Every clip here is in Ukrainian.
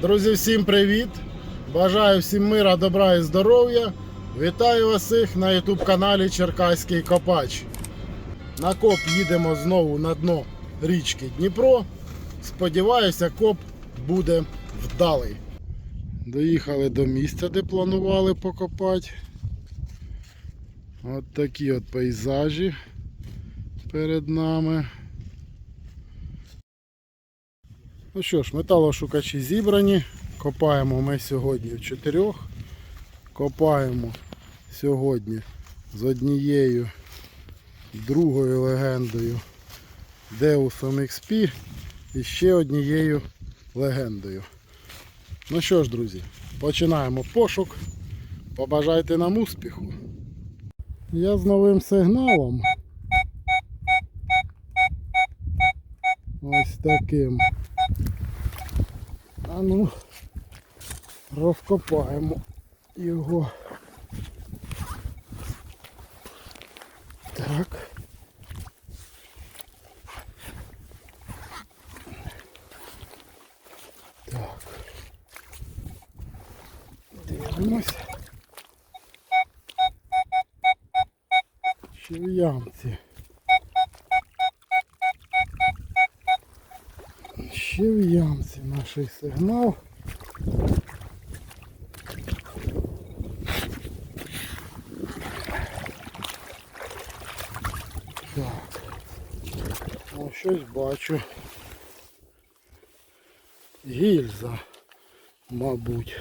Друзі, всім привіт! Бажаю всім мира, добра і здоров'я. Вітаю вас всіх на YouTube каналі Черкаський Копач. На коп їдемо знову на дно річки Дніпро. Сподіваюся, коп буде вдалий. Доїхали до місця, де планували покопати. От такі от пейзажі перед нами. Ну що ж, металошукачі зібрані. Копаємо ми сьогодні в чотирьох. Копаємо сьогодні з однією другою легендою Деусом XP і ще однією легендою. Ну що ж, друзі, починаємо пошук. Побажайте нам успіху. Я з новим сигналом. Ось таким. А ну, розкопаємо його. Так. Так. Дивимось. Ще Ще в ямці наш сигнал. Так. О, щось бачу. Гільза, мабуть.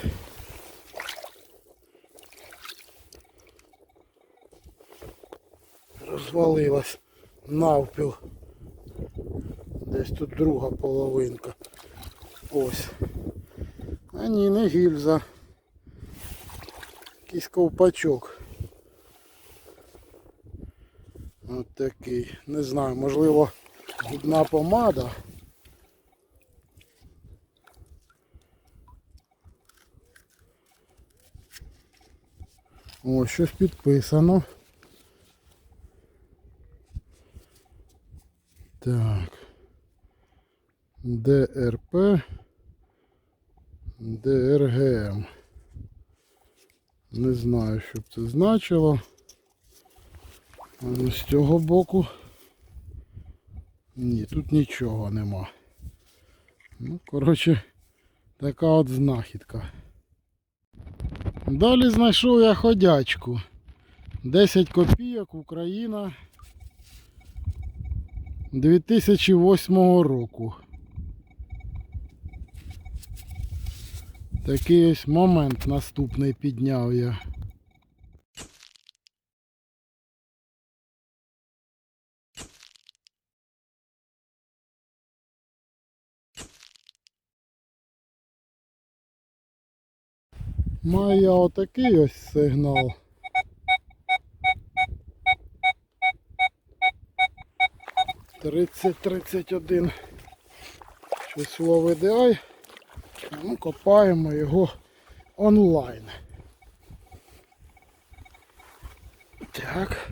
Розвалилась навпіл. Десь тут друга половинка. Ось. А ні, не гільза. Якийсь ковпачок. От такий. Не знаю, можливо, губна помада. О, щось підписано. Так. ДРП. ДРГМ. Не знаю, що б це значило. Але з цього боку. Ні, тут нічого нема. Ну, коротше, така от знахідка. Далі знайшов я ходячку. 10 копійок Україна 2008 року. Такий ось момент наступний підняв я. Маю я отакий ось сигнал. Тридцять тридцять один. Щось ловить. Ну, копаємо його онлайн. Так.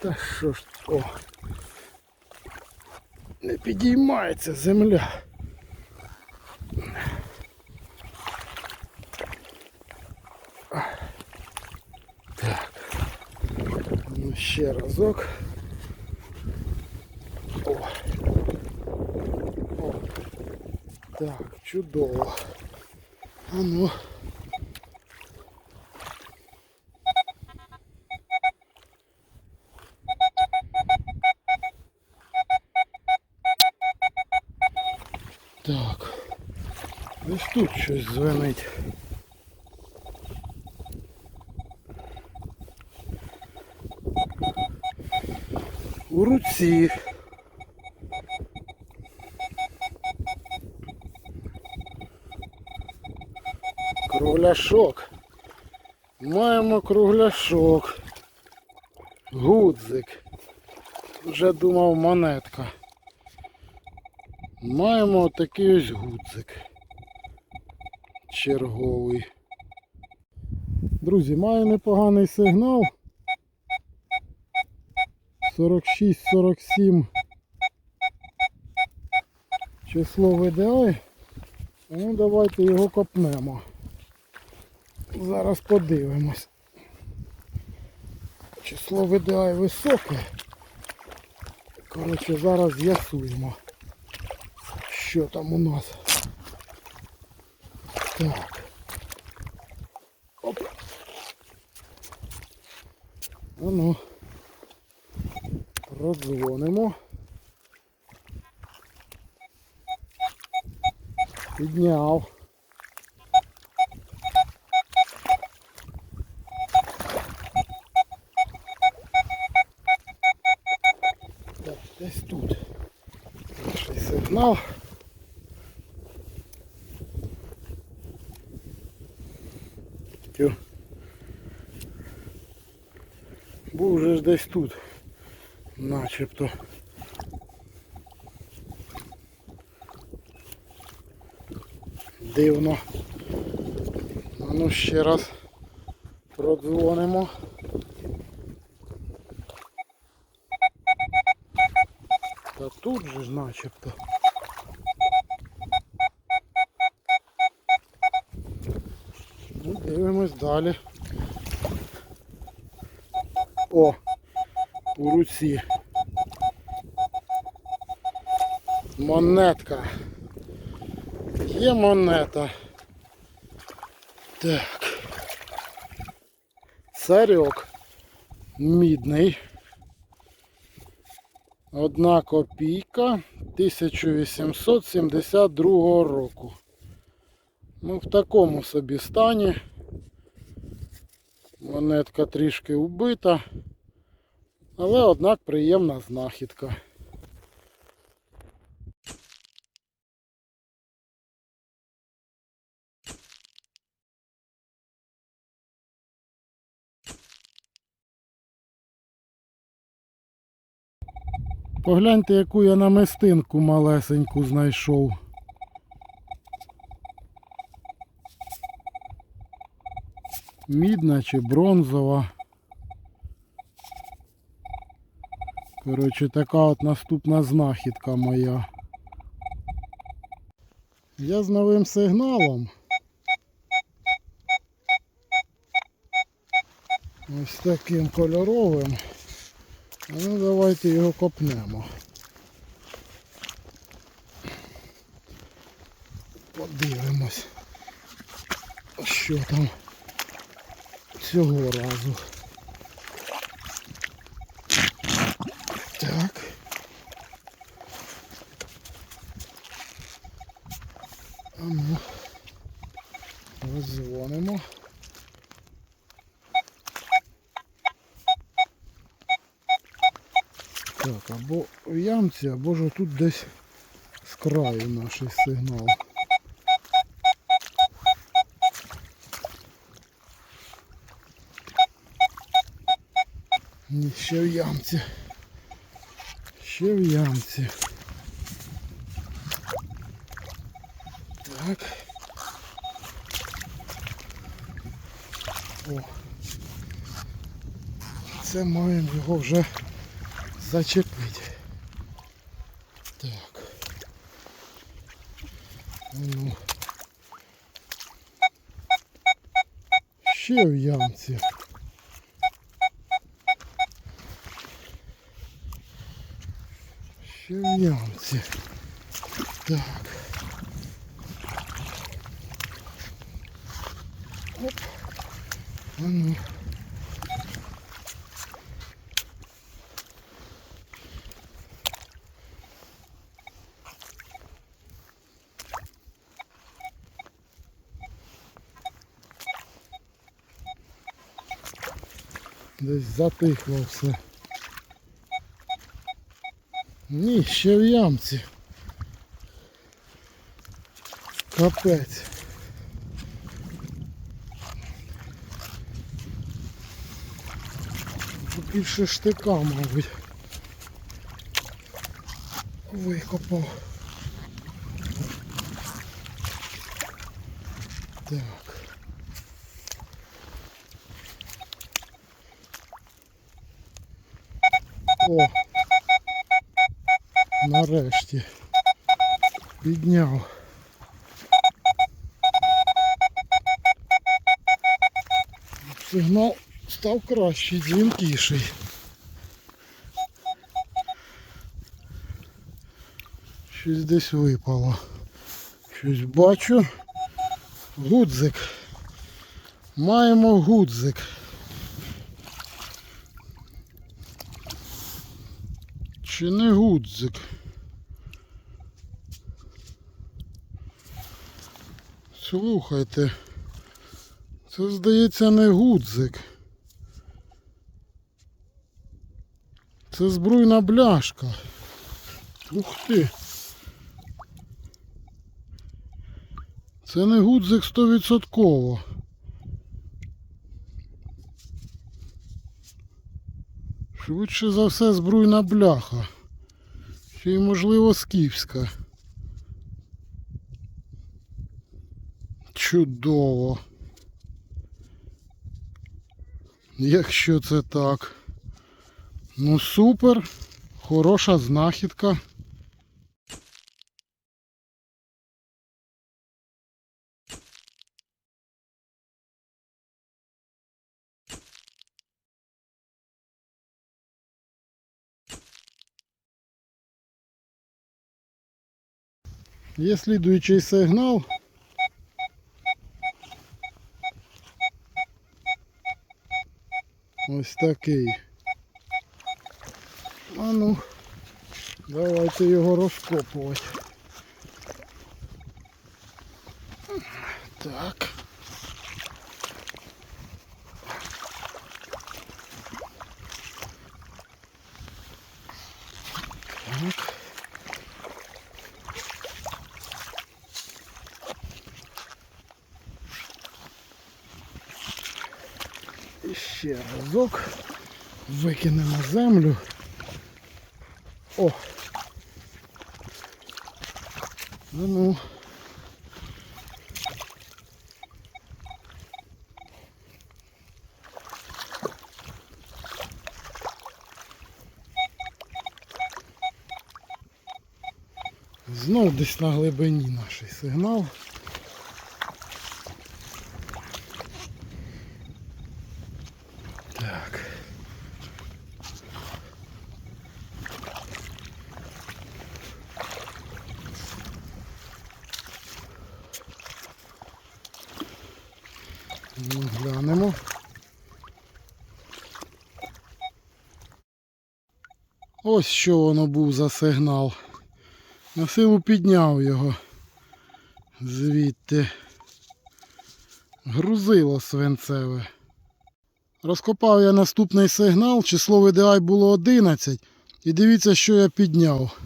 Та що ж, о. Не підіймається земля. Ще разок. О. О. Так, чудово. А ну. Так. Десь тут щось дзвенить. У. Кругляшок. Маємо кругляшок. Гудзик. Вже думав монетка. Маємо такий ось гудзик. Черговий. Друзі, маю непоганий сигнал. 46-47 число VDI. Ну давайте його копнемо. Зараз подивимось. Число VDI високе. Коротше, зараз з'ясуємо, що там у нас. Так. Оп. А ну. Продзвонимо. Підняв. Так, десь тут. Перший сигнал. Був вже ж десь тут. Начебто. Дивно. А ну ще раз продзвонимо. Та тут же ж начебто. Ну, дивимось далі. О, у руці. Монетка. Є монета. Так. Царьок. Мідний. Одна копійка 1872 року. Ну, в такому собі стані. Монетка трішки убита, але однак приємна знахідка. Погляньте, яку я намистинку малесеньку знайшов. Мідна чи бронзова. Коротше, така от наступна знахідка моя. Я з новим сигналом. Ось таким кольоровим. Ну давайте його копнемо. Подивимось, що там цього разу. Так. А ну, роздзвонимо. Так, або ямці, або тут десь з краю наш сигнал. Ні, ще в ямці. Ще в ямці. Так. О. Це маємо його вже зачепити. Ще в ямці. Ще в ямці. Так. Оп. А ну. Десь затихло все. Ні, ще в ямці. Капець. Більше штика, мабуть. Викопав. Так. Нарешті. Підняв. Сигнал став кращий, дзвінкіший. Щось десь випало. Щось бачу. Гудзик. Маємо гудзик. Чи не гудзик? Слухайте. Це здається не гудзик. Це збруйна бляшка. Ух ти. Це не гудзик стовідсотково. Швидше за все збруйна бляха. Ще й можливо скіфська. Чудово. Якщо це так. Ну супер, хороша знахідка. Є слідуючий сигнал. Ось такий. А ну, давайте його розкопувати. Так. Так. І ще разок викинемо землю. О! Ну ну. Знов десь на глибині наш сигнал. Так. Ну, глянемо. Ось що воно був за сигнал. На силу підняв його звідти. Грузило свинцеве. Розкопав я наступний сигнал, число VDI було 11. І дивіться, що я підняв.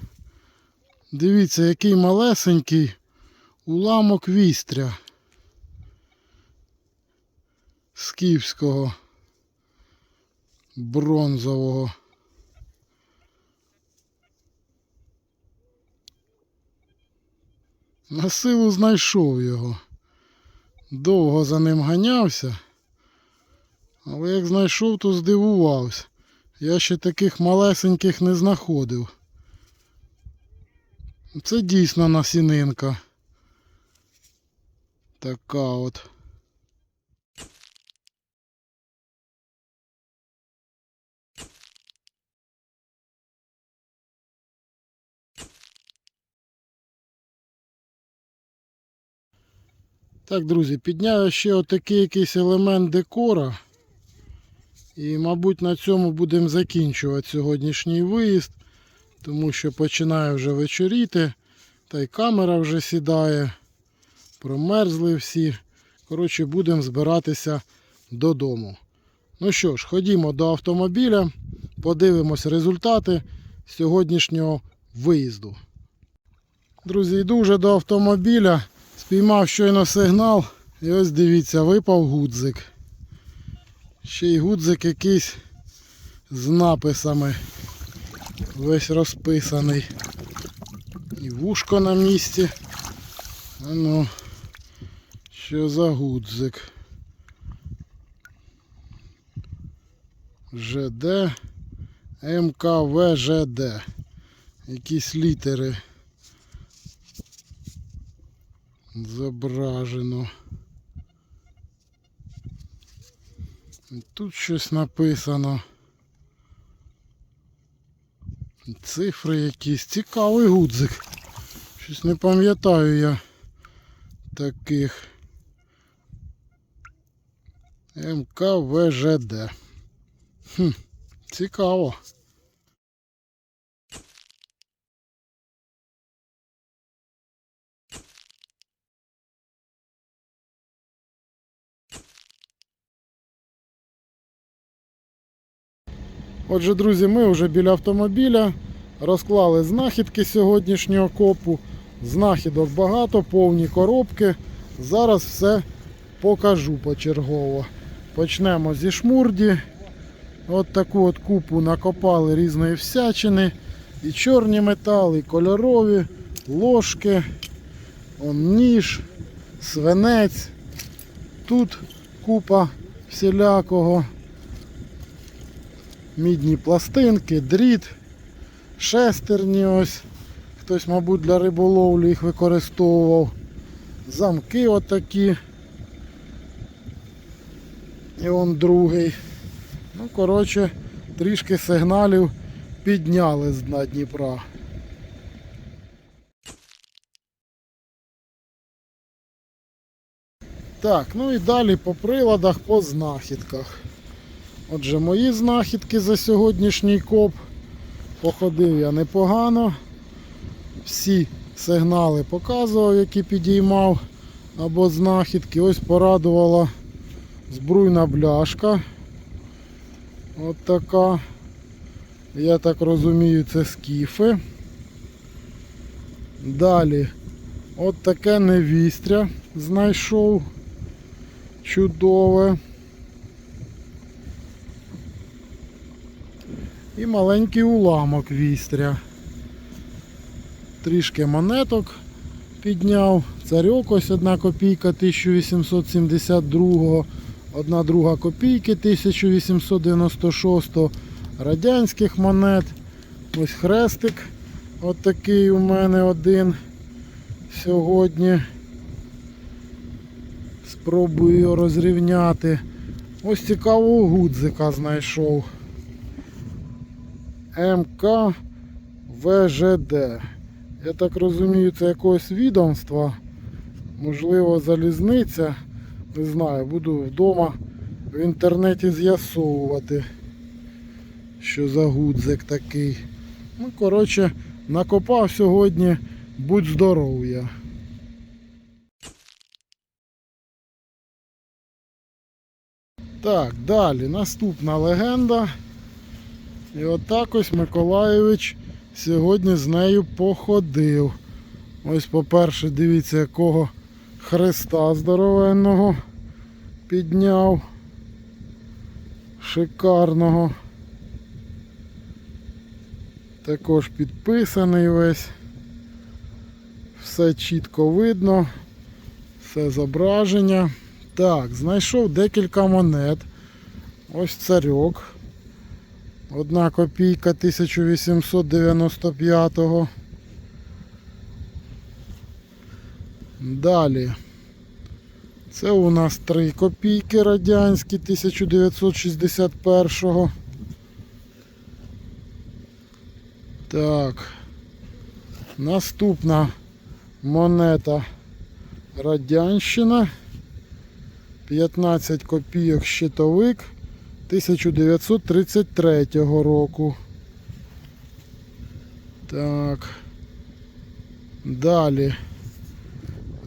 Дивіться, який малесенький уламок вістря. Скіфського бронзового. На силу знайшов його. Довго за ним ганявся. Але як знайшов, то здивувався. Я ще таких малесеньких не знаходив. Це дійсно насінинка. Така от. Так, друзі, підняв я ще отакий якийсь елемент декора. І, мабуть, на цьому будемо закінчувати сьогоднішній виїзд, тому що починає вже вечоріти, та й камера вже сідає, промерзли всі. Коротше, будемо збиратися додому. Ну що ж, ходімо до автомобіля, подивимось результати сьогоднішнього виїзду. Друзі, йду вже до автомобіля, спіймав щойно сигнал і ось дивіться, випав гудзик. Ще й гудзик якийсь з написами. Весь розписаний. І вушко на місці. А ну, що за гудзик? ЖД МКВЖД. Якісь літери зображено. І Тут щось написано. Цифри якісь. Цікавий гудзик. Щось не пам'ятаю я таких. МКВЖД. Хм, цікаво. Отже, друзі, ми вже біля автомобіля розклали знахідки сьогоднішнього копу. Знахідок багато, повні коробки. Зараз все покажу почергово. Почнемо зі шмурді. От таку от купу накопали різної всячини. І чорні метали, і кольорові, ложки, он ніж, свинець. Тут купа всілякого. Мідні пластинки, дріт, шестерні ось. Хтось, мабуть, для риболовлі їх використовував. Замки отакі. І он другий. Ну, коротше, трішки сигналів підняли з дна Дніпра. Так, ну і далі по приладах, по знахідках. Отже, мої знахідки за сьогоднішній коп. Походив я непогано. Всі сигнали показував, які підіймав або знахідки. Ось порадувала збруйна бляшка. От така. Я так розумію, це скіфи. Далі от таке невістря знайшов. Чудове. І маленький уламок вістря. Трішки монеток підняв. Царьок ось одна копійка 1872, одна друга копійки 1896, радянських монет. Ось хрестик. От у мене один сьогодні. Спробую його розрівняти. Ось цікавого гудзика знайшов. МК ВЖД. Я так розумію, це якогось відомства. Можливо, залізниця. Не знаю, буду вдома в інтернеті з'ясовувати, що за гудзик такий. Ну, коротше, накопав сьогодні, будь здоров'я. Так, далі наступна легенда. І отак ось Миколайович сьогодні з нею походив. Ось, по-перше, дивіться, якого хреста здоровенного підняв. Шикарного. Також підписаний весь. Все чітко видно. Все зображення. Так, знайшов декілька монет. Ось царьок. Одна копійка 1895-го. Далі. Це у нас 3 копійки радянські 1961-го. Так. Наступна монета Радянщина. 15 копійок щитовик. 1933 року. Так. Далі.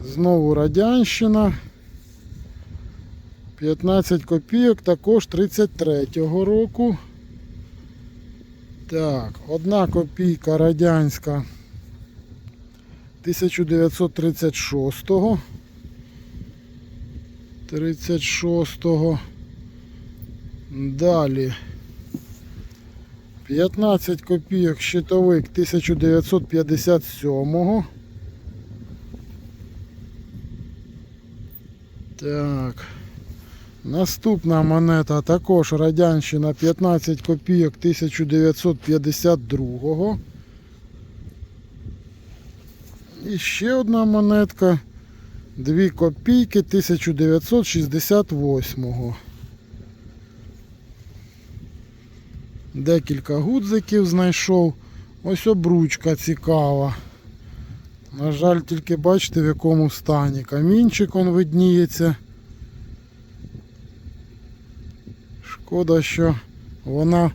Знову Радянщина. 15 копійок також 33-го року. Так, одна копійка радянська 1936-го. 36-го. Далі. 15 копійок щитовик 1957-го. Так. Наступна монета також Радянщина 15 копійок 1952-го. І ще одна монетка 2 копійки 1968. Декілька гудзиків знайшов. Ось обручка цікава. На жаль, тільки бачите в якому стані. Камінчик он видніється. Шкода, що вона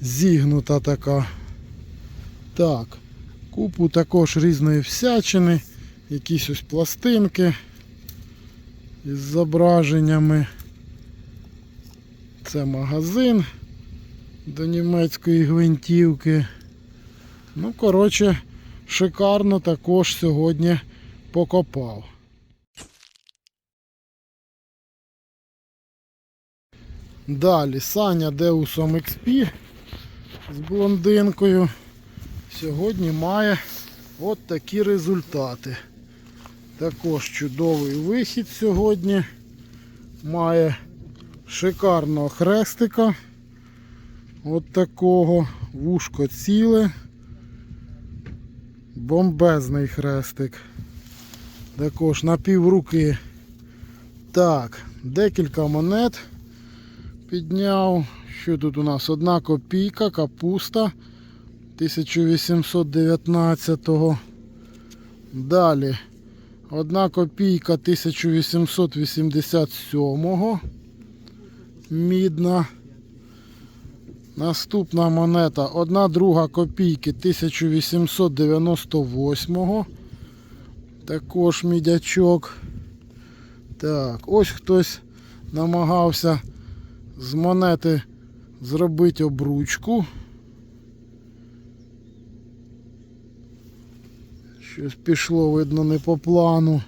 зігнута така. Так, купу також різної всячини, якісь ось пластинки із зображеннями. Це магазин до німецької гвинтівки. Ну, коротше, шикарно також сьогодні покопав. Далі Саня Деусом XP з блондинкою сьогодні має от такі результати. Також чудовий вихід сьогодні. Має шикарного хрестика. От такого вушко ціле. Бомбезний хрестик. Також на півруки. Так, декілька монет підняв. Що тут у нас? Одна копійка, капуста 1819-го. Далі. Одна копійка 1887-го. Мідна. Наступна монета. Одна друга копійки 1898-го. Також мідячок. Так, ось хтось намагався з монети зробити обручку. Щось пішло, видно, не по плану.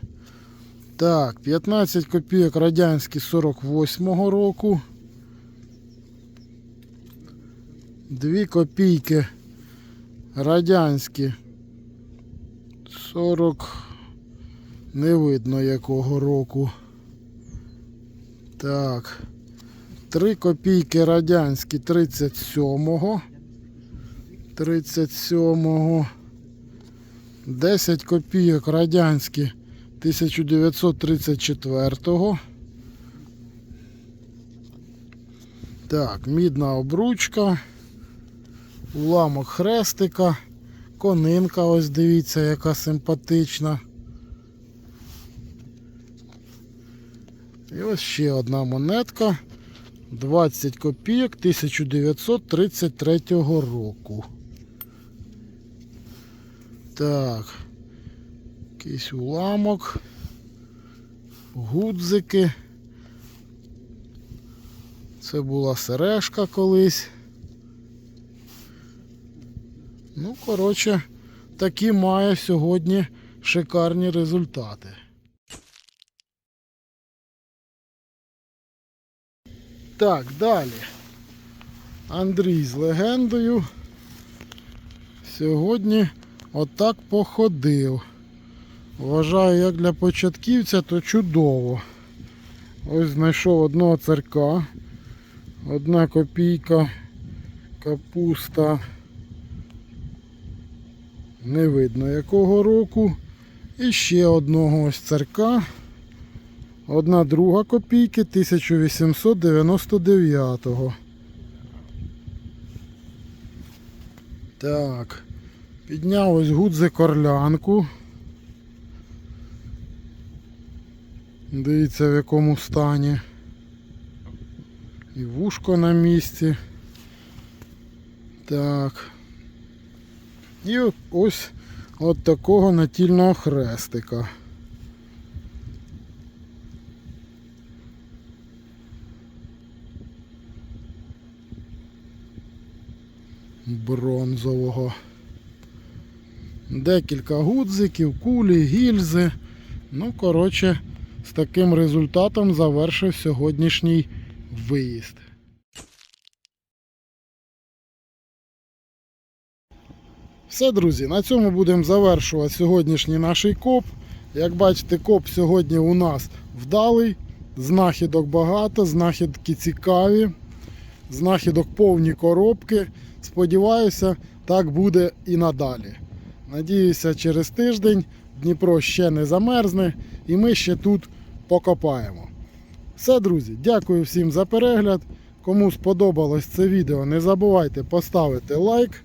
Так, 15 копійок радянські 48-го року. 2 копійки радянські 40 не видно якого року. Так. 3 копійки радянські 37-го. 37-го. 10 копійок радянські 1934-го. Так, мідна обручка. Уламок хрестика. Конинка, ось дивіться, яка симпатична. І ось ще одна монетка. 20 копійок 1933 року. Так. Якийсь уламок. Гудзики. Це була сережка колись. Ну, коротше, такі має сьогодні шикарні результати. Так, далі. Андрій з легендою. Сьогодні отак походив. Вважаю, як для початківця, то чудово. Ось знайшов одного царка. Одна копійка, капуста. Не видно якого року. І ще одного ось царка. Одна друга копійки 1899-го. Так. Підняв ось гудзик орлянку. Дивіться в якому стані. І вушко на місці. Так. І ось от такого натільного хрестика. Бронзового. Декілька гудзиків, кулі, гільзи. Ну, коротше, з таким результатом завершив сьогоднішній виїзд. Все, друзі, на цьому будемо завершувати сьогоднішній наш коп. Як бачите, коп сьогодні у нас вдалий. Знахідок багато, знахідки цікаві, знахідок повні коробки. Сподіваюся, так буде і надалі. Надіюся, через тиждень Дніпро ще не замерзне і ми ще тут покопаємо. Все, друзі, дякую всім за перегляд. Кому сподобалось це відео, не забувайте поставити лайк.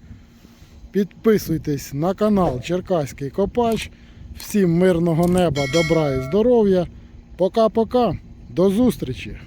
Підписуйтесь на канал Черкаський Копач. Всім мирного неба, добра і здоров'я. Пока-пока. До зустрічі!